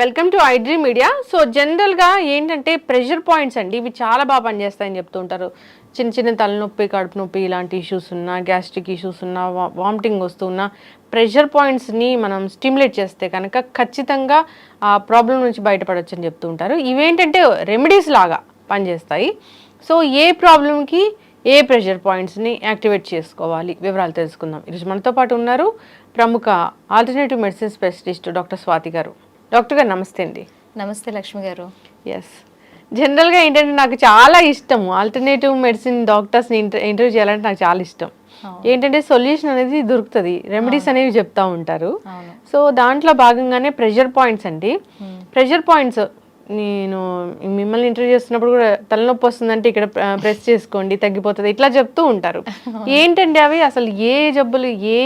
Welcome to iDream media so జనరల్గా ఏంటంటే pressure points అండి. ఇవి చాలా బాగా పనిచేస్తాయని చెప్తూ ఉంటారు. చిన్న చిన్న తలనొప్పి కడుపు నొప్పి ఇలాంటి ఇష్యూస్ ఉన్నా గ్యాస్ట్రిక్ ఇష్యూస్ ఉన్నా వామిటింగ్ వస్తున్నా ప్రెషర్ పాయింట్స్ని మనం స్టిమ్యులేట్ చేస్తే కనుక ఖచ్చితంగా ఆ ప్రాబ్లం నుంచి బయటపడొచ్చు అని చెప్తూ ఉంటారు. ఇవేంటంటే రెమెడీస్ లాగా పనిచేస్తాయి. సో ఏ ప్రాబ్లంకి ఏ ప్రెషర్ పాయింట్స్ని యాక్టివేట్ చేసుకోవాలి? వివరాలు తెలుసుకుందాం. ఈరోజు మనతో పాటు ఉన్నారు ప్రముఖ alternative medicine specialist doctor Swathi garu. Doctor garu నమస్తే అండి. నమస్తే లక్ష్మి గారు. ఎస్ జనరల్గా ఏంటంటే నాకు చాలా ఇష్టం ఆల్టర్నేటివ్ మెడిసిన్ డాక్టర్స్ని ఇంటర్ ఇంటర్వ్యూ చేయాలంటే నాకు చాలా ఇష్టం. ఏంటంటే సొల్యూషన్ అనేది దొరుకుతుంది. రెమెడీస్ అనేవి చెప్తా ఉంటారు. సో దాంట్లో భాగంగానే ప్రెషర్ పాయింట్స్ అండి. ప్రెషర్ పాయింట్స్ నేను మిమ్మల్ని ఇంటర్వ్యూ చేస్తున్నప్పుడు కూడా తలనొప్పి వస్తుందంటే ఇక్కడ ప్రెస్ చేసుకోండి తగ్గిపోతుంది ఇట్లా చెప్తూ ఉంటారు. ఏంటండి అవి? అసలు ఏ జబ్బులు ఏ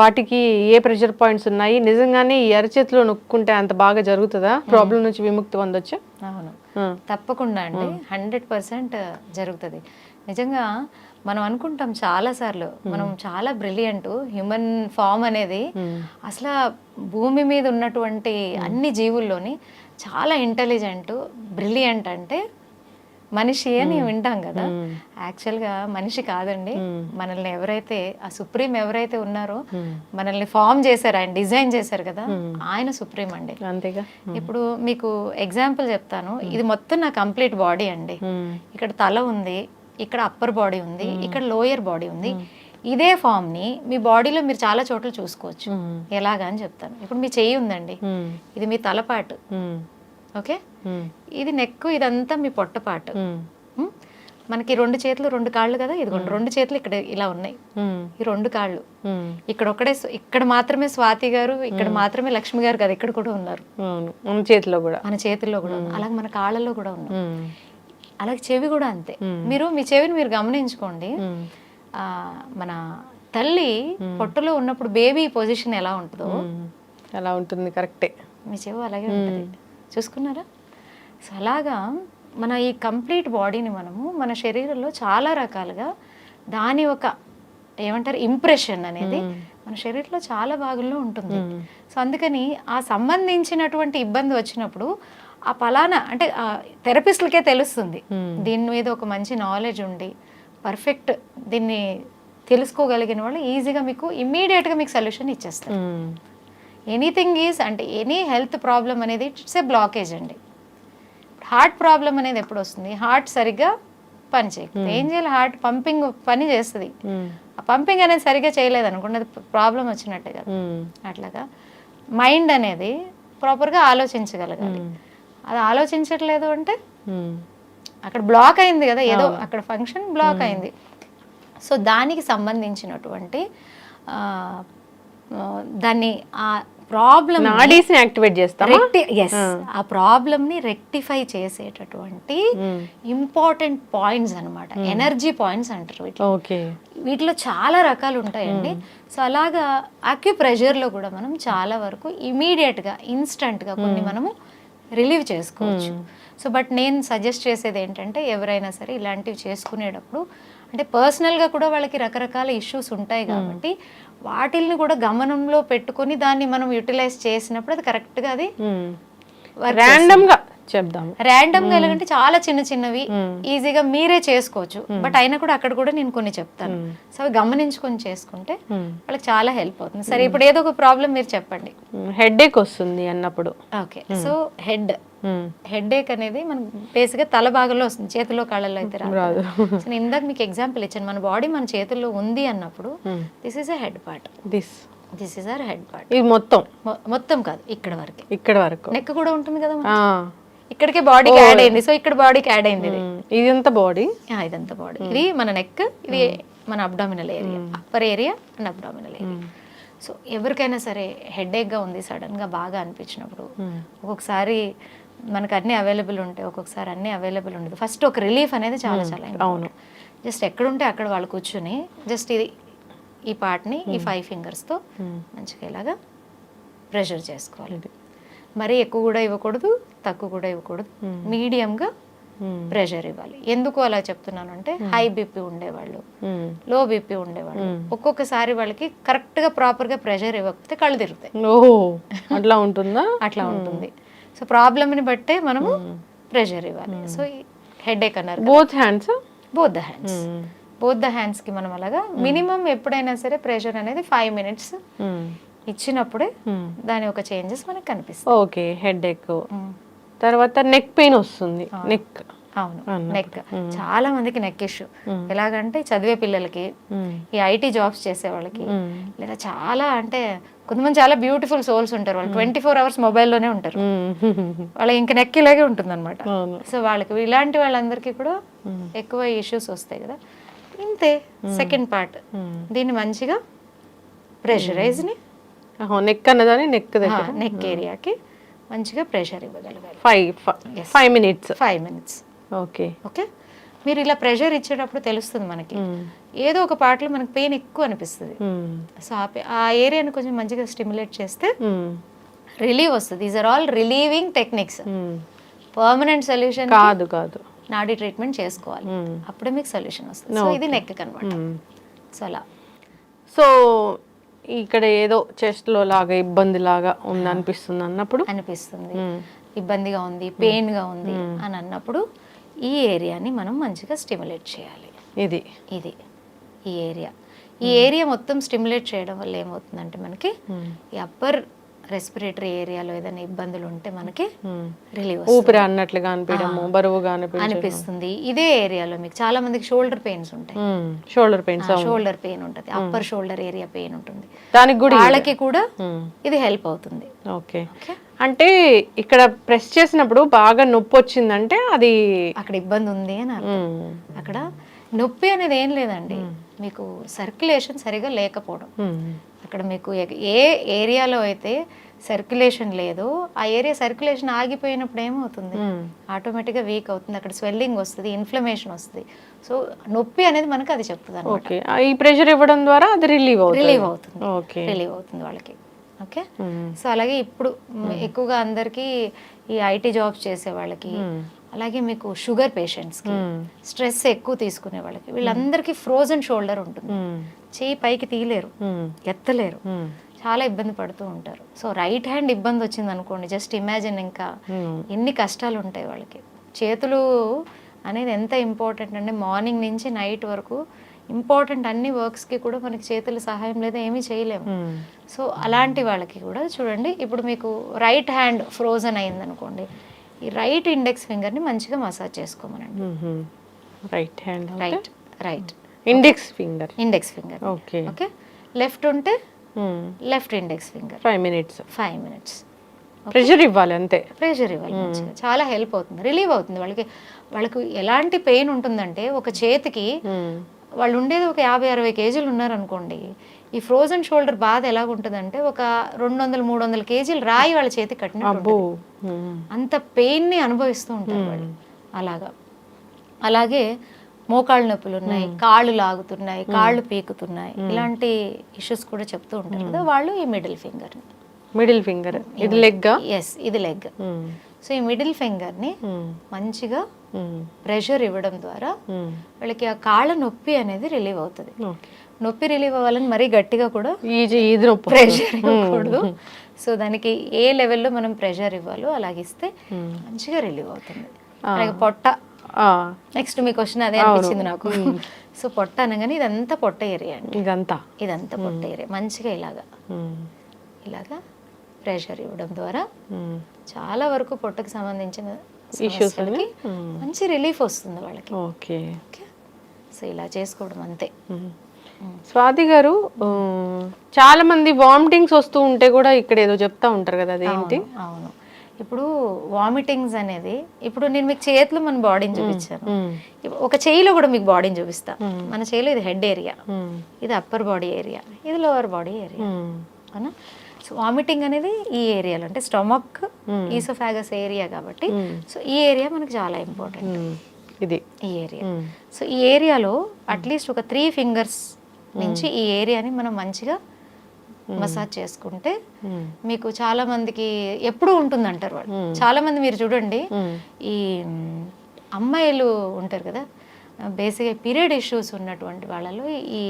వాటికి ఏ ప్రెషర్ పాయింట్స్ ఉన్నాయి? నిజంగానే ఈ అరచేతిలో నొక్కుంటే అంత బాగా జరుగుతుందా? ప్రాబ్లం నుంచి విముక్తి పొందొచ్చా? అవును. తప్పకుండా అండి. హండ్రెడ్ పర్సెంట్ జరుగుతుంది. నిజంగా మనం అనుకుంటాం చాలా సార్లు మనం చాలా బ్రిలియంట్ హ్యూమన్ ఫామ్ అనేది అసలు భూమి మీద ఉన్నటువంటి అన్ని జీవుల్లోని చాలా ఇంటెలిజెంట్ బ్రిలియంట్ అంటే మనిషి అని వింటాం కదా. యాక్చువల్గా మనిషి కాదండి. మనల్ని ఎవరైతే ఆ సుప్రీం ఎవరైతే ఉన్నారో మనల్ని ఫామ్ చేశారు ఆయన డిజైన్ చేశారు కదా ఆయన సుప్రీం అండి. అంతేగా? ఇప్పుడు మీకు ఎగ్జాంపుల్ చెప్తాను. ఇది మొత్తం నా కంప్లీట్ బాడీ అండి. ఇక్కడ తల ఉంది ఇక్కడ అప్పర్ బాడీ ఉంది ఇక్కడ లోయర్ బాడీ ఉంది. ఇదే ఫామ్ని మీ బాడీలో మీరు చాలా చోట్ల చూసుకోవచ్చు. ఎలాగా అని చెప్తాను. ఇప్పుడు మీ చెయ్యి ఉందండి. ఇది మీ తలపాటు. ఓకే. ఇది నెక్ ఇదంతా మీ పొట్టపాటు. మనకి రెండు చేతులు రెండు కాళ్ళు కదా? ఇదిగోండి రెండు చేతులు ఇక్కడ ఇలా ఉన్నాయి. ఈ రెండు కాళ్ళు. ఇక్కడ స్వ- ఇక్కడ మాత్రమే స్వాతి గారు ఇక్కడ మాత్రమే లక్ష్మి గారు కదా? ఇక్కడ కూడా ఉన్నారు. మన చేతిలో కూడా. మన చేతుల్లో కూడా. అలాగే మన కాళ్ళలో కూడా ఉన్నారు. అలాగే చెవి కూడా అంతే. మీరు మీ చెవిని మీరు గమనించుకోండి. మన తల్లి పొట్టలో ఉన్నప్పుడు బేబీ పొజిషన్ ఎలా ఉంటుందో. అలా ఉంటుంది కరెక్టే. మీ చెవి అలాగే ఉంటుంది. చూసుకున్నారా? సో అలాగా మన ఈ కంప్లీట్ బాడీని మనము మన శరీరంలో చాలా రకాలుగా దాని ఒక ఏమంటారు ఇంప్రెషన్ అనేది మన శరీరంలో చాలా భాగంలో ఉంటుంది. సో అందుకని ఆ సంబంధించినటువంటి ఇబ్బంది వచ్చినప్పుడు ఆ పలానా అంటే థెరపిస్ట్లకే తెలుస్తుంది. దీని మీద ఒక మంచి నాలెడ్జ్ ఉండి పర్ఫెక్ట్ దీన్ని తెలుసుకోగలిగిన వాళ్ళు ఈజీగా మీకు ఇమ్మీడియట్గా మీకు సొల్యూషన్ ఇచ్చేస్తారు. ఎనీథింగ్ ఈజ్ అంటే ఎనీ హెల్త్ ప్రాబ్లం అనేది ఇట్స్ ఏ బ్లాకేజ్ అండి. హార్ట్ ప్రాబ్లం అనేది ఎప్పుడు వస్తుంది? హార్ట్ సరిగ్గా పని చేయకపోతే. ఏం చేయాలి హార్ట్ పంపింగ్ పని చేస్తుంది. ఆ పంపింగ్ అనేది సరిగ్గా చేయలేదు అనుకోండి అది ప్రాబ్లం వచ్చినట్టే కదా. అట్లాగా? మైండ్ అనేది ప్రాపర్గా ఆలోచించగలగాలి. అది ఆలోచించట్లేదు అంటే. అక్కడ బ్లాక్ అయింది కదా ఏదో అక్కడ ఫంక్షన్ బ్లాక్ అయింది. సో దానికి సంబంధించినటువంటి ఆ, ఆ, దాన్ని ఆ ప్రాబ్లం నాడీస్ని యాక్టివేట్ ఎస్ ఆ. ప్రాబ్లమ్ని రెక్టిఫై చేసేటటువంటి ఇంపార్టెంట్ పాయింట్స్ అన్నమాట. ఎనర్జీ పాయింట్స్ అంటారు ఓకే. వీటిలో చాలా రకాలు ఉంటాయండి. సో అలాగా అక్యుప్రెషర్లో కూడా మనం చాలా వరకు ఇమీడియట్గా ఇన్స్టంట్గా కొన్ని మనము రిలీవ్ చేసుకోవచ్చు. సో బట్ నేను సజెస్ట్ చేసేది ఏంటంటే ఎవరైనా సరే ఇలాంటివి చేసుకునేటప్పుడు అంటే పర్సనల్గా కూడా వాళ్ళకి రకరకాల ఇష్యూస్ ఉంటాయి కాబట్టి వాటిల్ని కూడా గమనంలో పెట్టుకొని దాన్ని మనం యూటిలైజ్ చేసినప్పుడు అది కరెక్ట్గా అది గా చెప్దాము ర్యాండమ్గా ఎలాగంటే చాలా చిన్న చిన్నవి. ఈజీగా మీరే చేసుకోవచ్చు. బట్ అయినా కూడా అక్కడ కూడా నేను కొన్ని చెప్తాను. సో అవి గమనించుకొని చేసుకుంటే వాళ్ళకి చాలా హెల్ప్ అవుతుంది. సరే ఇప్పుడు ఏదో ఒక ప్రాబ్లం మీరు చెప్పండి. హెడ్ ఏక్ వస్తుంది అన్నప్పుడు. ఓకే. So head. హెడ్ ఏక్ అనేది మనం బేసిక్గా తల భాగంలో వస్తుంది. చేతిలో కాళ్ళలో అయితే రాదు. సో ఇందాక మీకు ఎగ్జాంపుల్ ఇచ్చాను. మన బాడీ మన చేతుల్లో ఉంది అన్నప్పుడు this is a head part this this is our head part ఇది మొత్తం. మొత్తం కాదు ఇక్కడ వరకే. ఇక్కడ వరకు. నెక్ కూడా ఉంటుంది కదా. ఇక్కడికే బాడీకి యాడ్ అయింది. సో ఇక్కడ బాడీకి యాడ్ అయింది ఇది. మ్మ్. ఇది ఎంత బాడీ ఆ, ఇదంతా బాడీ ఇది మన నెక్ ఇది మన abdominal area upper area and abdominal area so ఎవరికైనా సరే హెడేక్గా ఉంది సడన్గా బాగా అనిపించినప్పుడు ఒక్కొక్కసారి మనకు అన్ని అవైలబుల్ ఉంటాయి ఒక్కొక్కసారి అన్ని అవైలబుల్ ఉండదు. ఫస్ట్ ఒక రిలీఫ్ అనేది చాలా చాలా అవును. జస్ట్ ఎక్కడుంటే అక్కడ వాళ్ళు కూర్చుని జస్ట్ ఇది ఈ పార్ట్ని ఈ ఫైవ్ ఫింగర్స్తో మంచిగా ఇలాగా ప్రెషర్ చేసుకోవాలి. మరీ ఎక్కువ కూడా ఇవ్వకూడదు. తక్కువ కూడా ఇవ్వకూడదు. మీడియంగా ప్రెషర్ ఇవ్వాలి. ఎందుకు అలా చెప్తున్నాను అంటే హై బీపీ ఉండేవాళ్ళు. లో బీపీ ఉండేవాళ్ళు. ఒక్కొక్కసారి వాళ్ళకి కరెక్ట్గా ప్రాపర్గా ప్రెషర్ ఇవ్వకపోతే కళ్ళు తిరుగుతాయి. అట్లా ఉంటుందా? అట్లా ఉంటుంది. సో ప్రాబ్లమ్ని బట్టే మనము ప్రెషర్ ఇవ్వాలి. సో హెడ్ ఏక్ అన్నారు both hands both the hands both the హ్యాండ్స్కి మనం అలాగా మినిమం ఎప్పుడైనా సరే ప్రెషర్ అనేది ఫైవ్ మినిట్స్ ఇచ్చినప్పుడే దాని ఒక చేంజెస్ మనకు కనిపిస్తాయి. ఓకే హెడ్ ఎక్ తర్వాత నెక్ పెయిన్ వస్తుంది. నెక్ అవును. నెక్ చాలా మందికి నెక్ ఇష్యూ ఎలాగంటే చదివే పిల్లలకి ఈ ఐటీ జాబ్స్ చేసే వాళ్ళకి లేదా చాలా అంటే కొంతమంది చాలా బ్యూటిఫుల్ సోల్స్ ఉంటారు. వాళ్ళు ట్వంటీ ఫోర్ అవర్స్ మొబైల్లోనే ఉంటారు. వాళ్ళ ఇంక నెక్ ఇలాగే ఉంటుంది అనమాట సో వాళ్ళకి ఇలాంటి వాళ్ళందరికీ కూడా ఎక్కువ ఇష్యూస్ వస్తాయి కదా. ఇంతే సెకండ్ పార్ట్ దీన్ని మంచిగా ప్రెషరైజ్ని నెక్ అన్నదాని నెక్ దగ్గర. నెక్ ఏరియాకి మంచిగా pressure ఇవ్వగలగాలి. Five five minutes five minutes okay okay మీరు ఇలా ప్రెషర్ ఇచ్చేటప్పుడు తెలుస్తుంది మనకి. ఏదో ఒక పార్ట్లో మనకి పెయిన్ ఎక్కువ అనిపిస్తుంది. సో ఆ ఆ ఏరియాని కొంచెం మంచిగా స్టిమ్యులేట్ చేస్తే రిలీవ్ వస్తుంది. These are all relieving techniques permanent solution కాదు కాదు. నాడీ ట్రీట్మెంట్ చేసుకోవాలి. అప్పుడే మీకు సొల్యూషన్ వస్తుంది. సో ఇది నెక్ అనమాట సో అలా. సో ఇక్కడ ఏదో చెస్ట్లో లాగా ఇబ్బంది లాగా ఉంది అనిపిస్తుంది. అన్నప్పుడు అనిపిస్తుంది ఇబ్బందిగా ఉంది పెయిన్గా ఉంది అని అన్నప్పుడు ఈ ఏరియాని మనం మంచిగా స్టిమ్యులేట్ చేయాలి. ఇది. ఇది. ఈ ఏరియా. ఈ ఏరియా మొత్తం స్టిమ్యులేట్ చేయడం వల్ల ఏమవుతుందంటే మనకి ఈ అప్పర్ రెస్పిరేటరీ ఏరియాలో ఏదైనా ఇబ్బందులు ఉంటే మనకి రిలీవ్ ఊపిరి అన్నట్లుగా అనిపించడము బరువుగా అనిపిస్తుంది. ఇదే ఏరియాలో మీకు చాలా మందికి షోల్డర్ పెయిన్స్ ఉంటాయి. షోల్డర్ పెయిన్స్ షోల్డర్ పెయిన్ ఉంటుంది. అప్పర్ షోల్డర్ ఏరియా పెయిన్ ఉంటుంది. దానికి కూడా వాళ్ళకి కూడా ఇది హెల్ప్ అవుతుంది. ఓకే. అంటే ఇక్కడ ప్రెస్ చేసినప్పుడు బాగా నొప్పి వచ్చిందంటే అది అక్కడ ఇబ్బంది ఉంది అని. అక్కడ నొప్పి అనేది ఏం లేదండి. మీకు సర్క్యులేషన్ సరిగా లేకపోవడం. అక్కడ మీకు ఏ ఏరియాలో అయితే సర్క్యులేషన్ లేదో ఆ ఏరియా సర్క్యులేషన్ ఆగిపోయినప్పుడు ఏమవుతుంది. ఆటోమేటిక్గా వీక్ అవుతుంది. అక్కడ స్వెల్లింగ్ వస్తుంది ఇన్ఫ్లమేషన్ వస్తుంది. సో నొప్పి అనేది మనకు అది చెప్తుంది ఓకే. ఈ ప్రెషర్ ఇవ్వడం ద్వారా అది రిలీవ్ అవుతుంది. రిలీవ్ అవుతుంది. ఓకే. రిలీవ్ అవుతుంది వాళ్ళకి. ఓకే. సో అలాగే ఇప్పుడు ఎక్కువగా అందరికీ ఈ ఐటీ జాబ్స్ చేసే వాళ్ళకి అలాగే మీకు షుగర్ పేషెంట్స్కి స్ట్రెస్ ఎక్కువ తీసుకునే వాళ్ళకి వీళ్ళందరికీ ఫ్రోజన్ షోల్డర్ ఉంటుంది. చేయి పైకి తీయలేరు. ఎత్తలేరు. చాలా ఇబ్బంది పడుతూ ఉంటారు సో రైట్ హ్యాండ్ ఇబ్బంది వచ్చింది అనుకోండి జస్ట్ ఇమాజిన్ ఇంకా. ఎన్ని కష్టాలు ఉంటాయి వాళ్ళకి చేతులు అనేది ఎంత ఇంపార్టెంట్ అంటే మార్నింగ్ నుంచి నైట్ వరకు ఇంపార్టెంట్ అన్ని వర్క్స్కి కూడా మనకి చేతుల సహాయం లేదా ఏమీ చేయలేము. సో అలాంటి వాళ్ళకి కూడా చూడండి ఇప్పుడు మీకు రైట్ హ్యాండ్ ఫ్రోజన్ అయింది అనుకోండి ఈ రైట్ ఇండెక్స్ ఫింగర్ని మంచిగా massage చేసుకోమనండి. Right hand right right index finger index finger okay okay left ఉంటే left index finger five minutes five minutes pressure ఇవ్వాలి అంతే. ప్రెషర్ ఇవ్వాలి మంచిగా. చాలా హెల్ప్ అవుతుంది. రిలీవ్ అవుతుంది. వాళ్ళకి వాళ్ళకి ఎలాంటి పెయిన్ ఉంటుందంటే ఒక చేతికి. వాళ్ళు ఉండేది ఒక యాభై అరవై కేజీలు ఉన్నారనుకోండి ఈ ఫ్రోజన్ షోల్డర్ బాధ ఎలాగుంటుందంటే ఒక రెండు వందలు మూడు వందల కేజీలు రాయి వాళ్ళ కట్టినట్టు ఉంటుంది. మ్మ్. అంత పెయిన్ని అనుభవిస్తూ ఉంటారు వాళ్ళు. అలాగా. అలాగే మోకాళ్ళ నొప్పులు ఉన్నాయి కాళ్ళు లాగుతున్నాయి కాళ్ళు పీకుతున్నాయి ఇలాంటి ఇష్యూస్ కూడా చెప్తూ ఉంటారు కదా. వాళ్ళు ఈ మిడిల్ ఫింగర్ని మిడిల్ ఫింగర్ ఇది లెగ్ ఎస్ ఇది లెగ్ సో ఈ మిడిల్ ఫింగర్ని మంచిగా ప్రెషర్ ఇవ్వడం ద్వారా వాళ్ళకి ఆ కాళ్ళ నొప్పి అనేది రిలీవ్ అవుతుంది. నొప్పి రిలీవ్ అవ్వాలని మరీ గట్టిగా కూడా ఈజీ ప్రెషర్ ఇవ్వకూడదు. సో దానికి ఏ లెవెల్లో మనం ప్రెషర్ ఇవ్వాలో అలాగిస్తే మంచిగా రిలీవ్ అవుతుంది. అలాగే పొట్ట. నెక్స్ట్ మీ క్వశ్చన్ అదే అనిపించింది నాకు. సో పొట్ట అనగానే ఇదంతా పొట్ట ఏరియా అండి. ఇదంతా. ఇదంతా పొట్ట ఏరియా మంచిగా ఇలాగా. ఇలాగా ప్రెషర్ ఇవ్వడం ద్వారా. చాలా వరకు పొట్టకు సంబంధించిన మ్మ్. మంచి రిలీఫ్ వస్తుంది వాళ్ళకి. ఓకే. ఓకే? సో ఇలా చేసుకోవడం అంతే. స్వాతి గారు చాలా మంది వామిటింగ్స్ వస్తూ ఉంటే కూడా ఇక్కడ ఏదో చెప్తా ఉంటారు కదా అదేంటి? అవును, ఇప్పుడు వామిటింగ్స్ అనేది ఇప్పుడు నేను మీకు చేతిలో మన బాడీని చూపించాను. ఒక చేయిలో కూడా మీకు బాడీని చూపిస్తా. మన చేయిలో ఇది హెడ్ ఏరియా. ఇది అప్పర్ బాడీ ఏరియా. ఇది లోవర్ బాడీ ఏరియా. అవునా? సో వామిటింగ్ అనేది ఈ ఏరియాలో అంటే స్టమక్ ఈసోఫాగస్ ఏరియా కాబట్టి సో ఈ ఏరియా మనకి చాలా ఇంపార్టెంట్. ఇది. ఈ ఏరియా. సో ఈ ఏరియాలో అట్లీస్ట్ ఒక త్రీ ఫింగర్స్ నుంచి ఈ ఏరియాని మనం మంచిగా మసాజ్ చేసుకుంటే. మీకు చాలా మందికి ఎప్పుడు ఉంటుంది అంటారు వాళ్ళు చాలా మంది మీరు చూడండి. ఈ అమ్మాయిలు ఉంటారు కదా బేసిక్గా పీరియడ్ ఇష్యూస్ ఉన్నటువంటి వాళ్ళలో ఈ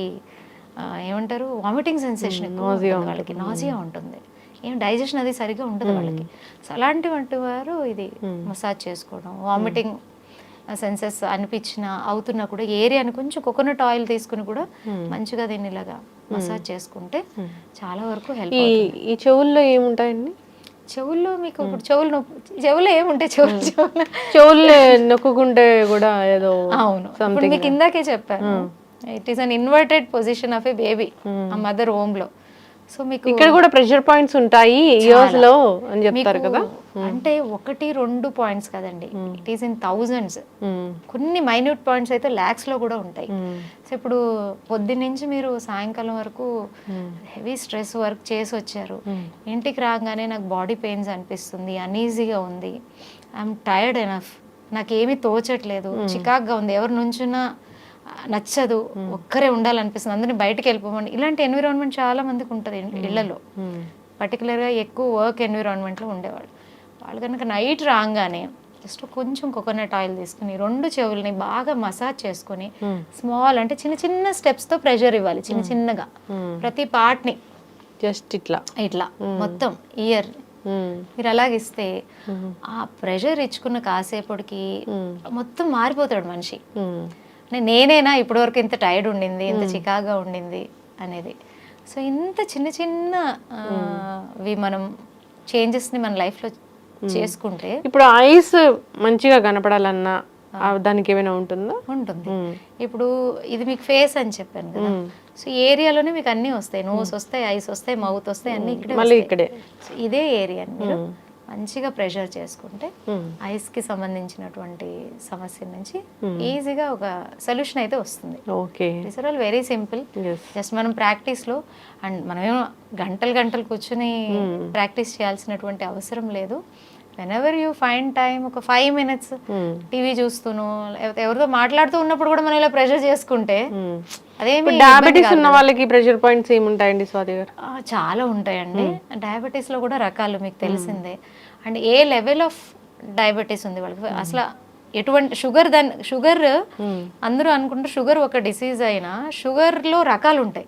ఏమంటారు వామిటింగ్ సెన్సేషన్ వాళ్ళకి నాజియా ఉంటుంది. ఏం డైజెషన్ అది సరిగా ఉండదు వాళ్ళకి. సో అలాంటివంటి వారు ఇది మసాజ్ చేసుకోవడం వామిటింగ్ సెన్సెస్ అనిపించిన అవుతున్నా కూడా ఏరియాని కొంచెం కోకోనట్ ఆయిల్ తీసుకుని కూడా మంచిగా దీన్ని ఇలాగా మసాజ్ చేసుకుంటే చాలా వరకు హెల్ప్ ఈ చెవుల్లో ఏముంటాయండి? చెవుల్లో మీకు ఇప్పుడు చెవులు నొప్పి చెవులు ఏముంటాయి? చెవులు చెవులు. చెవుల్లో నొక్కుకుంటే కూడా ఏదో అవును. ఇప్పుడు మీకు ఇందాకే చెప్పాను it is an inverted position of a baby ఆ మదర్ హోమ్లో. సో మీకు ఇక్కడ కూడా ప్రెషర్ పాయింట్స్ ఉంటాయి ఇయర్స్లో అని చెప్తారు కదా. అంటే ఒకటి రెండు పాయింట్స్ కదండి. ఇట్ ఈస్ ఇన్ థౌజండ్స్ కొన్ని మైన్యూట్ పాయింట్స్ అయితే ల్యాక్స్లో కూడా ఉంటాయి. సో ఇప్పుడు పొద్దున్న నుంచి మీరు సాయంకాలం వరకు హెవీ స్ట్రెస్ వర్క్ చేసి వచ్చారు. ఇంటికి రాగానే నాకు బాడీ పెయిన్స్ అనిపిస్తుంది అన్ఈజీగా ఉంది. ఐఎమ్ టైర్డ్ ఎనఫ్ నాకు ఏమీ తోచట్లేదు చికాగ్గా ఉంది. ఎవరి నుంచున్నా నచ్చదు. ఒక్కరే ఉండాలనిపిస్తుంది. అందరినీ బయటికి వెళ్ళిపోమని ఇలాంటి ఎన్విరాన్మెంట్ చాలా మందికి ఉంటుంది ఉమ్, పర్టికులర్గా ఎక్కువ వర్క్ ఎన్విరాన్మెంట్లో ఉండేవాళ్ళు. వాళ్ళు కనుక నైట్ రాగానే జస్ట్ కొంచెం కోకోనట్ ఆయిల్ తీసుకుని రెండు చెవుల్ని బాగా మసాజ్ చేసుకొని స్మాల్ అంటే చిన్న చిన్న స్టెప్స్తో ప్రెషర్ ఇవ్వాలి చిన్న చిన్నగా. ప్రతి పార్ట్ని జస్ట్ ఇట్లా. ఇట్లా. మొత్తం ఇయర్ మీరు అలాగిస్తే ఆ ప్రెషర్ ఇచ్చుకున్న కాసేపటికి మొత్తం మారిపోతాడు మనిషి. నేనేనా ఇప్పటివరకు ఇంత టైర్డ్ ఉండింది ఇంత చికాగా ఉండింది అనేది. సో ఇంత చిన్న చిన్న ఆ, వి మనం చేంజెస్ని మన లైఫ్లో చేసుకుంటే ఇప్పుడు ఐస్ మంచిగా కనపడాలన్నా దానికి ఏమైనా ఉంటుందా? ఉంటుంది. ఇప్పుడు ఇది మీకు ఫేస్ అని చెప్పాను కదా. సో ఏరియాలోనే మీకు అన్నీ వస్తాయి. నోస్ వస్తాయి ఐస్ వస్తాయి మౌత్ వస్తాయి అన్నీ ఇక్కడే మళ్ళీ. ఇక్కడే. ఇదే ఏరియాని మీరు మంచిగా ప్రెషర్ చేసుకుంటే ఉమ్, ఐస్కి సంబంధించినటువంటి సమస్య నుంచి ఈజీగా ఒక సొల్యూషన్ అయితే వస్తుంది. Okay all very simple just మనం ప్రాక్టీస్లో అండ్ మనమేమో గంటలు గంటలు కూర్చుని ప్రాక్టీస్ చేయాల్సినటువంటి అవసరం లేదు. Whenever you find time ఒక ఫైవ్ మినిట్స్ టీవీ చూస్తూను లేకపోతే ఎవరితో మాట్లాడుతూ ఉన్నప్పుడు కూడా మనం ఇలా ప్రెషర్ చేసుకుంటే అదేమి డయాబెటీస్ ఉన్న వాళ్ళకి ప్రెషర్ పాయింట్స్ ఏముంటాయండి స్వాతి గారు? చాలా ఉంటాయండి. డయాబెటీస్లో కూడా రకాలు మీకు తెలిసిందే. And a level of diabetes ఉంది వాళ్ళకి? అసలు ఎటువంటి షుగర్ దాని షుగర్ అందరూ అనుకుంటే షుగర్ ఒక డిసీజ్ అయినా షుగర్లో రకాలు ఉంటాయి.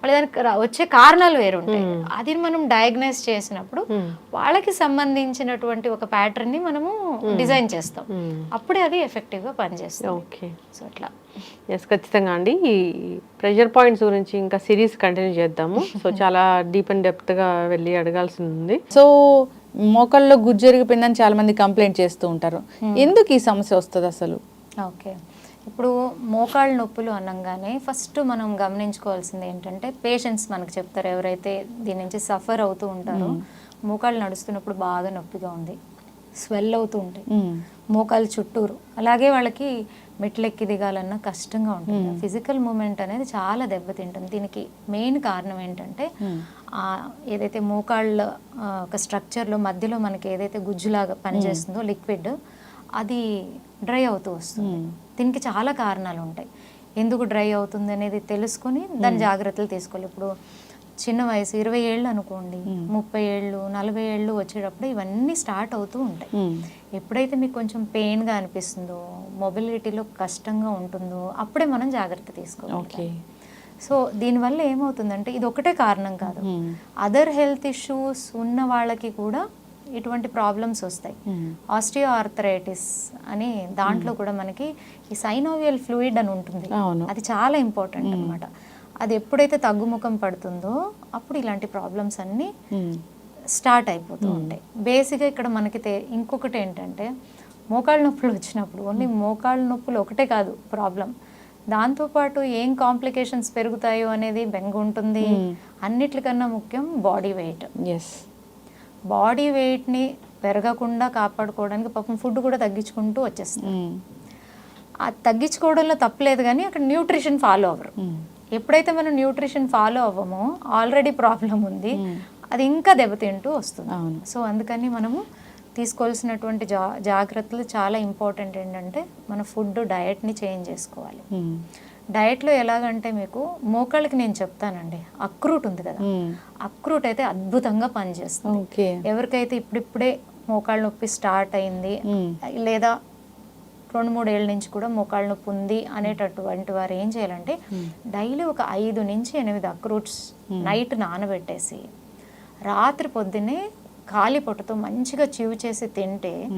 మళ్ళీ దానికి వచ్చే కారణాలు వేరు ఉంటాయి అది మనం డయాగ్నైజ్ చేసినప్పుడు వాళ్ళకి సంబంధించినటువంటి ఒక ప్యాటర్న్ని మనము డిజైన్ చేస్తాం. అప్పుడే అది ఎఫెక్టివ్గా పనిచేస్తుంది. ఓకే. సో అట్లా. ఎస్ ఖచ్చితంగా అండి. ఈ ప్రెషర్ పాయింట్స్ గురించి ఇంకా సిరీస్ కంటిన్యూ చేద్దాము. సో చాలా డీప్ అండ్ డెప్త్గా వెళ్ళి అడగాల్సి ఉంది సో మోకాల్లో గుజ్జు జరిగిపోయిందని చాలా మంది కంప్లైంట్ చేస్తూ ఉంటారు. ఎందుకు ఈ సమస్య వస్తుంది అసలు? ఓకే. ఇప్పుడు మోకాళ్ళ నొప్పులు అనగానే ఫస్ట్ మనం గమనించుకోవాల్సింది ఏంటంటే పేషెంట్స్ మనకు చెప్తారు ఎవరైతే దీని నుంచి సఫర్ అవుతూ ఉంటారో మోకాళ్ళు నడుస్తున్నప్పుడు బాగా నొప్పిగా ఉంది స్వెల్ అవుతూ ఉంటాయి. మోకాలు చుట్టూరు. అలాగే వాళ్ళకి మెట్లెక్కి దిగాలన్నా కష్టంగా ఉంటుంది. ఫిజికల్ మూమెంట్ అనేది చాలా దెబ్బతింటుంది. దీనికి మెయిన్ కారణం ఏంటంటే ఆ ఏదైతే మోకాళ్ళ ఒక స్ట్రక్చర్లో మధ్యలో మనకి ఏదైతే గుజ్జులాగా పనిచేస్తుందో లిక్విడ్ అది డ్రై అవుతూ వస్తుంది. దీనికి చాలా కారణాలు ఉంటాయి. ఎందుకు డ్రై అవుతుంది అనేది తెలుసుకొని దాని జాగ్రత్తలు తీసుకోవాలి. ఇప్పుడు చిన్న వయసు ఇరవై ఏళ్ళు అనుకోండి ముప్పై ఏళ్ళు నలభై ఏళ్ళు వచ్చేటప్పుడు ఇవన్నీ స్టార్ట్ అవుతూ ఉంటాయి. ఎప్పుడైతే మీకు కొంచెం పెయిన్గా అనిపిస్తుందో మొబిలిటీలో కష్టంగా ఉంటుందో అప్పుడే మనం జాగ్రత్త తీసుకోవాలి. సో దీనివల్ల ఏమవుతుందంటే ఇది ఒకటే కారణం కాదు. అదర్ హెల్త్ ఇష్యూస్ ఉన్న వాళ్ళకి కూడా ఇటువంటి ప్రాబ్లమ్స్ వస్తాయి. ఆస్టియో ఆర్థరైటిస్ అని దాంట్లో కూడా మనకి ఈ సైనోవియల్ ఫ్లూయిడ్ అని ఉంటుంది. అది చాలా ఇంపార్టెంట్ అన్నమాట. అది ఎప్పుడైతే తగ్గుముఖం పడుతుందో అప్పుడు ఇలాంటి ప్రాబ్లమ్స్ అన్నీ స్టార్ట్ అయిపోతూ ఉంటాయి. బేసిక్గా ఇక్కడ మనకి ఇంకొకటి ఏంటంటే మోకాళ్ళ నొప్పులు వచ్చినప్పుడు ఓన్లీ మోకాళ్ళ నొప్పులు ఒకటే కాదు ప్రాబ్లం దాంతోపాటు ఏం కాంప్లికేషన్స్ పెరుగుతాయో అనేది బెంగ ఉంటుంది. అన్నిటికన్నా ముఖ్యం బాడీ వెయిట్ ఎస్ బాడీ వెయిట్ని పెరగకుండా కాపాడుకోవడానికి పాపం ఫుడ్ కూడా తగ్గించుకుంటూ వచ్చేస్తుంది ఆ తగ్గించుకోవడంలో తప్పలేదు కానీ అక్కడ న్యూట్రిషన్ ఫాలో అవ్వరు. ఎప్పుడైతే మనం న్యూట్రిషన్ ఫాలో అవ్వమో ఆల్రెడీ ప్రాబ్లం ఉంది. అది ఇంకా దెబ్బతింటూ వస్తుంది. అవును. సో అందుకని మనము తీసుకోవాల్సినటువంటి జా జాగ్రత్తలు చాలా ఇంపార్టెంట్ ఏంటంటే మన ఫుడ్ డయట్ని చేంజ్ చేసుకోవాలి. డయట్లో ఎలాగంటే మీకు మోకాళ్ళకి నేను చెప్తానండి. అక్రూట్ ఉంది కదా. అక్రూట్ అయితే అద్భుతంగా పనిచేస్తుంది. ఓకే. ఎవరికైతే ఇప్పుడిప్పుడే మోకాళ్ళ నొప్పి స్టార్ట్ అయింది లేదా రెండు మూడు ఏళ్ళ నుంచి కూడా మోకాళ్ళ నొప్పి ఉంది అనేటటువంటి వారు ఏం చేయాలంటే డైలీ ఒక ఐదు నుంచి ఎనిమిది అక్రూట్స్ నైట్ నానబెట్టేసి రాత్రి పొద్దున్నే ఖాళీ పొట్టతో మంచిగా చివ్ చేసి తింటే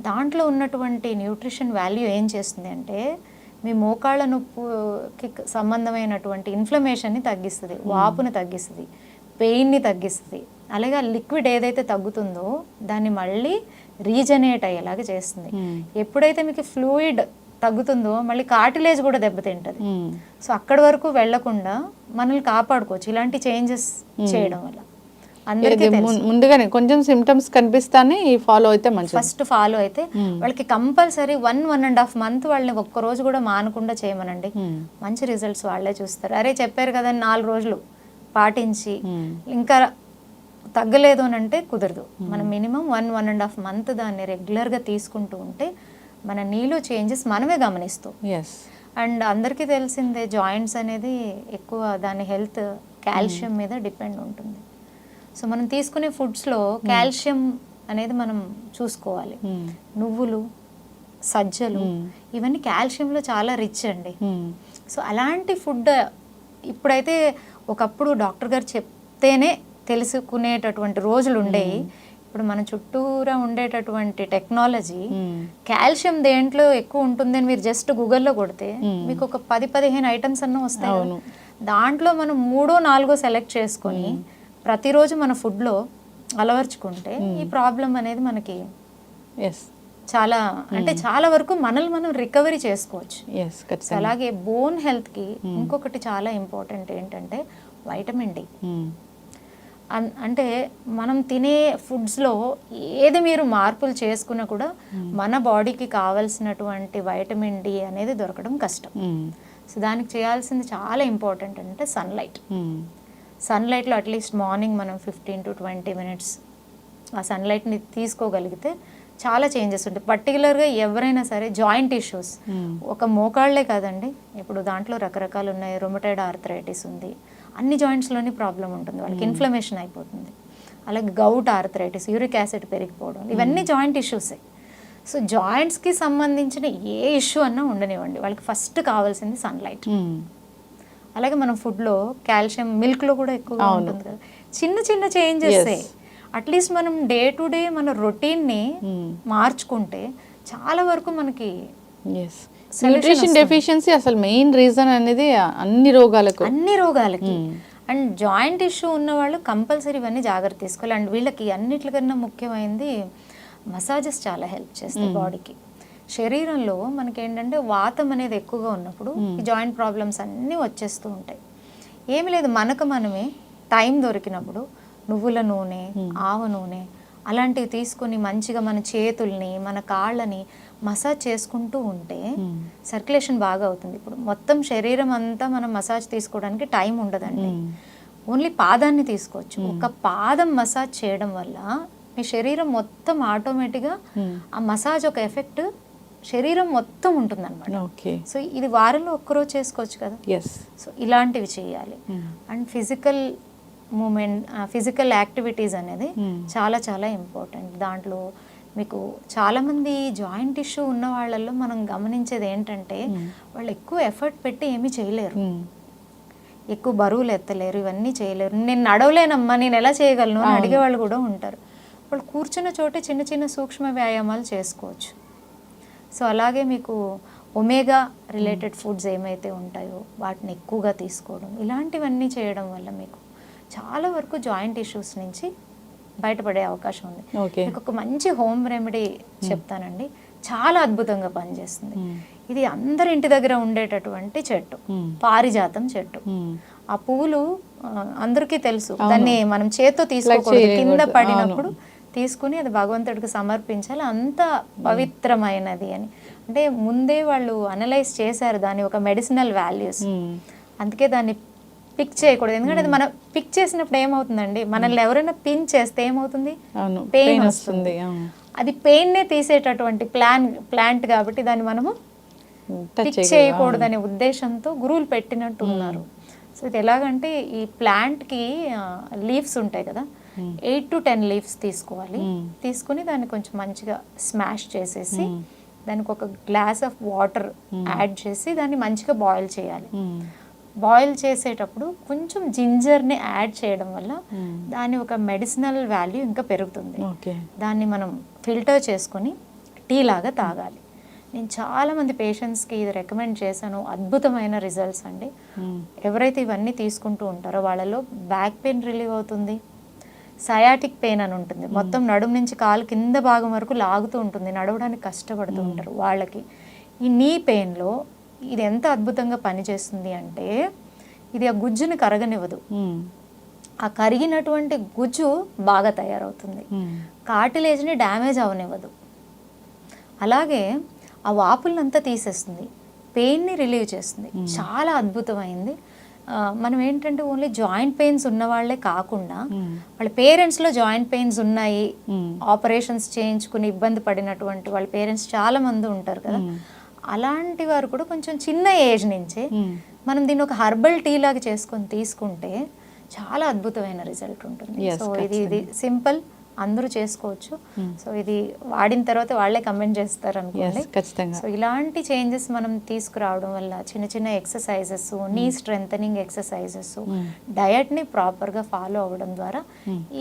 దాంట్లో ఉన్నటువంటి న్యూట్రిషన్ వాల్యూ ఏం చేస్తుంది అంటే మీ మోకాళ్ళ నొప్పుకి సంబంధమైనటువంటి ఇన్ఫ్లమేషన్ని తగ్గిస్తుంది వాపుని తగ్గిస్తుంది పెయిన్ని తగ్గిస్తుంది. అలాగే లిక్విడ్ ఏదైతే తగ్గుతుందో దాన్ని మళ్ళీ రీజనేట్ అయ్యేలాగా చేస్తుంది. ఎప్పుడైతే మీకు ఫ్లూయిడ్ తగ్గుతుందో మళ్ళీ కార్టిలేజ్ కూడా దెబ్బతింటది. మ్మ్. సో అక్కడి వరకు వెళ్ళకుండా మనల్ని కాపాడుకోవచ్చు. ఇలాంటి చేంజెస్ చేయడం వల్ల. అందరికీ ముందుగానే కొంచెం సిమ్టమ్స్ కనిపిస్తానే ఈ ఫాలో అయితే మంచిది. ఫస్ట్ ఫాలో అయితే వాళ్ళకి compulsory one one and half month వాళ్ళని ఒక్క రోజు కూడా మానకుండా చేయమనండి. మంచి రిజల్ట్స్ వాళ్ళే చూస్తారు. అరే చెప్పారు కదా నాలుగు రోజులు పాటించి. ఇంకా తగ్గలేదు అని అంటే కుదరదు. మనం minimum one one and half month దాన్ని రెగ్యులర్గా తీసుకుంటూ ఉంటే మన నీలో చేంజెస్ మనమే గమనిస్తాం. అండ్ అందరికీ తెలిసిందే జాయింట్స్ అనేది ఎక్కువ దాని హెల్త్ కాల్షియం మీద డిపెండ్ ఉంటుంది. సో మనం తీసుకునే ఫుడ్స్లో కాల్షియం అనేది మనం చూసుకోవాలి. నువ్వులు సజ్జలు ఇవన్నీ కాల్షియంలో చాలా రిచ్ అండి. సో అలాంటి ఫుడ్ ఇప్పుడైతే ఒకప్పుడు డాక్టర్ గారు చెప్తేనే తెలుసుకునేటటువంటి రోజులు ఉండేవి ఇప్పుడు మన చుట్టూరా ఉండేటటువంటి టెక్నాలజీ కాల్షియం దేంట్లో ఎక్కువ ఉంటుందని మీరు జస్ట్ గూగుల్లో కొడితే మీకు ఒక పది పదిహేను ఐటమ్స్ అన్న వస్తాయి. దాంట్లో మనం మూడో నాలుగో సెలెక్ట్ చేసుకొని ప్రతిరోజు మన ఫుడ్లో అలవర్చుకుంటే ఈ ప్రాబ్లం అనేది మనకి ఎస్ చాలా అంటే చాలా వరకు మనల్ని మనం రికవరీ చేసుకోవచ్చు. అలాగే బోన్ హెల్త్కి ఇంకొకటి చాలా ఇంపార్టెంట్ ఏంటంటే వైటమిన్ డి. అన్- అంటే మనం తినే ఫుడ్స్లో ఏది మీరు మార్పులు చేసుకున్నా కూడా మన బాడీకి కావాల్సినటువంటి వైటమిన్ డి అనేది దొరకడం కష్టం. సో దానికి చేయాల్సింది చాలా ఇంపార్టెంట్ అంటే సన్లైట్. సన్లైట్లో అట్లీస్ట్ మార్నింగ్ మనం ఫిఫ్టీన్ టు ట్వంటీ మినిట్స్ ఆ సన్లైట్ని తీసుకోగలిగితే చాలా చేంజెస్ ఉంటాయి. పర్టికులర్గా ఎవరైనా సరే జాయింట్ ఇష్యూస్. ఒక మోకాళ్ళే కాదండి. ఇప్పుడు దాంట్లో రకరకాలు ఉన్నాయి. రొమటైడ్ ఆర్థరైటిస్ ఉంది. అన్ని జాయింట్స్లోని ప్రాబ్లం ఉంటుంది. వాళ్ళకి ఇన్ఫ్లమేషన్ అయిపోతుంది. అలాగే గౌట్ ఆర్థరైటిస్ యూరిక్ యాసిడ్ పెరిగిపోవడం ఇవన్నీ జాయింట్ ఇష్యూసే సో జాయింట్స్కి సంబంధించిన ఏ ఇష్యూ అన్నా ఉండనివ్వండి. వాళ్ళకి ఫస్ట్ కావాల్సింది సన్లైట్ మ్మ్. అలాగే మనం ఫుడ్లో కాల్షియం మిల్క్లో కూడా ఎక్కువగా ఉంటుంది కదా. చిన్న చిన్న చేంజెస్. అట్లీస్ట్ మనం డే టు డే మన రొటీన్ని Hmm. మార్చుకుంటే చాలా వరకు మనకి న్యూట్రిషన్ డెఫిషియన్సీ అసలు మెయిన్ రీజన్ అనేది అన్ని రోగాలకు. అన్ని రోగాలకి. అండ్ జాయింట్ ఇష్యూ ఉన్న వాళ్ళు కంపల్సరీ ఇవన్నీ జాగ్రత్త తీసుకోవాలి. అండ్ వీళ్ళకి అన్నిటికన్నా ముఖ్యమైనది మసాజెస్ చాలా హెల్ప్ చేస్తాయి బాడీకి శరీరంలో మనకి ఏంటంటే వాతం అనేది ఎక్కువగా ఉన్నప్పుడు ఈ జాయింట్ ప్రాబ్లమ్స్ అన్నీ వచ్చేస్తూ ఉంటాయి. ఏమి లేదు మనకు మనమే టైం దొరికినప్పుడు నువ్వుల నూనె ఆవ నూనె అలాంటివి తీసుకొని మంచిగా మన చేతుల్ని మన కాళ్ళని మసాజ్ చేసుకుంటూ ఉంటే సర్క్యులేషన్ బాగా అవుతుంది. ఇప్పుడు మొత్తం శరీరం అంతా మనం మసాజ్ తీసుకోవడానికి టైం ఉండదండి. ఓన్లీ పాదాన్ని తీసుకోవచ్చు. ఒక పాదం మసాజ్ చేయడం వల్ల మీ శరీరం మొత్తం ఆటోమేటిక్గా ఆ మసాజ్ ఒక ఎఫెక్ట్ శరీరం మొత్తం ఉంటుందన్నమాట. ఓకే. సో ఇది వారంలో ఒక్కరోజు చేసుకోవచ్చు కదా? ఎస్ సో ఇలాంటివి చేయాలి. And physical movement physical activities అనేది చాలా చాలా ఇంపార్టెంట్. దాంట్లో మీకు చాలామంది జాయింట్ ఇష్యూ ఉన్న వాళ్ళల్లో మనం గమనించేది ఏంటంటే వాళ్ళు ఎక్కువ ఎఫర్ట్ పెట్టి ఏమీ చేయలేరు. ఎక్కువ బరువులు ఎత్తలేరు ఇవన్నీ చేయలేరు. నేను నడవలేనమ్మా నేను ఎలా చేయగలను అని అడిగే వాళ్ళు కూడా ఉంటారు. వాళ్ళు కూర్చున్న చోటే చిన్న చిన్న సూక్ష్మ వ్యాయామాలు చేసుకోవచ్చు. సో అలాగే మీకు ఒమేగా రిలేటెడ్ ఫుడ్స్ ఏమైతే ఉంటాయో వాటిని ఎక్కువగా తీసుకోవడం ఇలాంటివన్నీ చేయడం వల్ల మీకు చాలా వరకు జాయింట్ ఇష్యూస్ నుంచి బయటపడే అవకాశం ఉంది. మీకు ఒక మంచి హోమ్ రెమెడీ చెప్తానండి. చాలా అద్భుతంగా పనిచేస్తుంది. ఇది అందరి ఇంటి దగ్గర ఉండేటటువంటి చెట్టు. పారిజాతం చెట్టు. ఆ పువ్వులు అందరికీ తెలుసు. దాన్ని మనం చేత్తో తీసుకోకూడదు. కింద పడినప్పుడు తీసుకుని అది భగవంతుడికి సమర్పించాలి. అంత పవిత్రమైనది అని. అంటే ముందే వాళ్ళు అనలైజ్ చేశారు దాని ఒక మెడిసినల్ వాల్యూస్. అందుకే దాన్ని పిక్ చేయకూడదు. ఎందుకంటే అది మనం పిక్ చేసినప్పుడు ఏమవుతుందండి? మనల్ని ఎవరైనా పిన్ చేస్తే ఏమవుతుంది? పెయిన్ పెయిన్ వస్తుంది. అది పెయిన్నే తీసేటటువంటి ప్లాన్ ప్లాంట్ కాబట్టి దాన్ని మనము పిక్ చేయకూడదనే ఉద్దేశంతో గురువులు పెట్టినట్టు ఉన్నారు. సో ఇది ఎలాగంటే ఈ ప్లాంట్కి లీవ్స్ ఉంటాయి కదా? ఎయిట్ టు టెన్ లీవ్స్ తీసుకోవాలి. తీసుకుని దాన్ని కొంచెం మంచిగా స్మాష్ చేసేసి దానికి ఒక గ్లాస్ ఆఫ్ వాటర్ యాడ్ చేసి దాన్ని మంచిగా బాయిల్ చేయాలి. బాయిల్ చేసేటప్పుడు కొంచెం జింజర్ని యాడ్ చేయడం వల్ల మ్మ్. దాని ఒక మెడిసినల్ వాల్యూ ఇంకా పెరుగుతుంది. ఓకే. దాన్ని మనం ఫిల్టర్ చేసుకొని టీ లాగా తాగాలి. నేను చాలామంది పేషెంట్స్కి ఇది రికమెండ్ చేశాను. అద్భుతమైన రిజల్ట్స్ అండి. మ్మ్. ఎవరైతే ఇవన్నీ తీసుకుంటూ ఉంటారో వాళ్ళలో బ్యాక్ పెయిన్ రిలీవ్ అవుతుంది. సయాటిక్ పెయిన్ అని ఉంటుంది. మొత్తం నడుము నుంచి కాలు కింద భాగం వరకు లాగుతూ ఉంటుంది. నడవడానికి కష్టపడుతూ ఉంటారు వాళ్ళకి. ఈ నీ పెయిన్లో ఇది ఎంత అద్భుతంగా పనిచేస్తుంది అంటే ఇది ఆ గుజ్జుని కరగనివ్వదు. ఆ కరిగినటువంటి గుజ్జు బాగా తయారవుతుంది. మ్మ్. కార్టిలేజ్ని డ్యామేజ్ అవనివ్వదు. అలాగే ఆ వాపులంతా తీసేస్తుంది. పెయిన్ని రిలీవ్ చేస్తుంది. చాలా అద్భుతమైంది. మనం ఏంటంటే ఓన్లీ జాయింట్ పెయిన్స్ ఉన్న వాళ్ళే కాకుండా. వాళ్ళ పేరెంట్స్లో జాయింట్ పెయిన్స్ ఉన్నాయి. ఆపరేషన్స్ చేయించుకుని ఇబ్బంది పడినటువంటి వాళ్ళ పేరెంట్స్ చాలా మంది ఉంటారు కదా. అలాంటి వారు కూడా కొంచెం చిన్న ఏజ్ నుంచే మ్మ్. మనం దీన్ని ఒక హర్బల్ టీ లాగా చేసుకొని తీసుకుంటే చాలా అద్భుతమైన రిజల్ట్ ఉంటుంది సో ఇది ఇది సింపుల్ అందరూ చేసుకోవచ్చు. సో ఇది వాడిన తర్వాత వాళ్ళే కమెంట్ చేస్తారు అనుకోండి ఖచ్చితంగా. సో ఇలాంటి చేంజెస్ మనం తీసుకురావడం వల్ల చిన్న చిన్న ఎక్సర్సైజెస్ నీ స్ట్రెంగ్ ఎక్సర్సైజెస్ డయట్ని ప్రాపర్గా ఫాలో అవ్వడం ద్వారా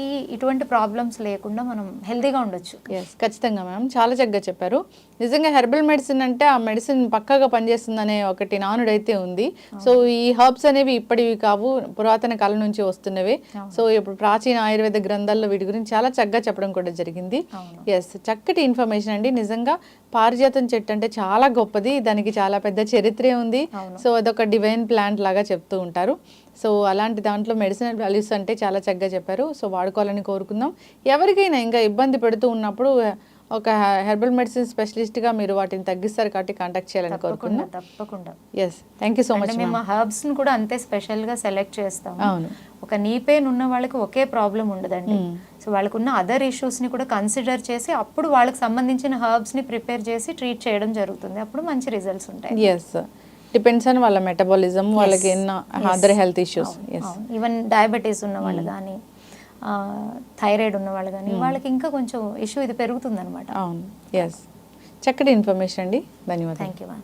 ఈ ఇటువంటి ప్రాబ్లమ్స్ లేకుండా మనం హెల్తీగా ఉండొచ్చు. ఖచ్చితంగా మ్యామ్. చాలా చక్కగా చెప్పారు. నిజంగా హెర్బల్ మెడిసిన్ అంటే ఆ మెడిసిన్ పక్కాగా పనిచేస్తుందనే ఒకటి నానుడైతే ఉంది. సో ఈ హర్బ్స్ అనేవి ఇప్పటివి కావు పురాతన కాలం నుంచి వస్తున్నవే. సో ఇప్పుడు ప్రాచీన ఆయుర్వేద గ్రంథాల్లో వీటి గురించి చాలా చక్కగా చెప్పడం కూడా జరిగింది. ఎస్ చక్కటి ఇన్ఫర్మేషన్ అండి. నిజంగా పారిజాతం చెట్టు అంటే చాలా గొప్పది. దానికి చాలా పెద్ద చరిత్రే ఉంది. సో అదొక డివైన్ ప్లాంట్ లాగా చెప్తూ ఉంటారు. సో అలాంటి దాంట్లో మెడిసినల్ వాల్యూస్ అంటే చాలా చక్కగా చెప్పారు. సో వాడుకోవాలని కోరుకుందాం. ఎవరికైనా ఇంకా ఇబ్బంది పెడుతూ ఉన్నప్పుడు ఒక హెర్బల్ మెడిసిన్ స్పెషలిస్ట్గా మీరు వాటిని తగ్గిస్తారు కాబట్టి కాంటాక్ట్ చేయాలని కోరుకుందాం తప్పకుండా. Yes thank you so much మేము హర్బ్స్ని కూడా అంతే స్పెషల్గా సెలెక్ట్ చేస్తాం అవును. ఒక నీ పెయిన్ ఉన్న వాళ్ళకి ఒకే ప్రాబ్లం ఉండదండి. సో వాళ్ళకు ఉన్న అదర్ ఇష్యూస్ని కూడా కన్సిడర్ చేసి అప్పుడు వాళ్ళకి సంబంధించిన హర్బ్స్ని ప్రిపేర్ చేసి ట్రీట్ చేయడం జరుగుతుంది. అప్పుడు మంచి రిజల్ట్స్ ఉంటాయి. ఎస్ డిపెండ్స్ ఆన్ వాళ్ళ మెటబాలిజం వాళ్ళకి any other health issues yes even diabetes ఉన్న వాళ్ళు కానీ థైరాయిడ్ ఉన్న వాళ్ళు కానీ వాళ్ళకి ఇంకా కొంచెం ఇష్యూ ఇది పెరుగుతుంది అనమాట అవును. ఎస్ చక్కటి ఇన్ఫర్మేషన్ అండి. ధన్యవాదాలు. Thank you ma'am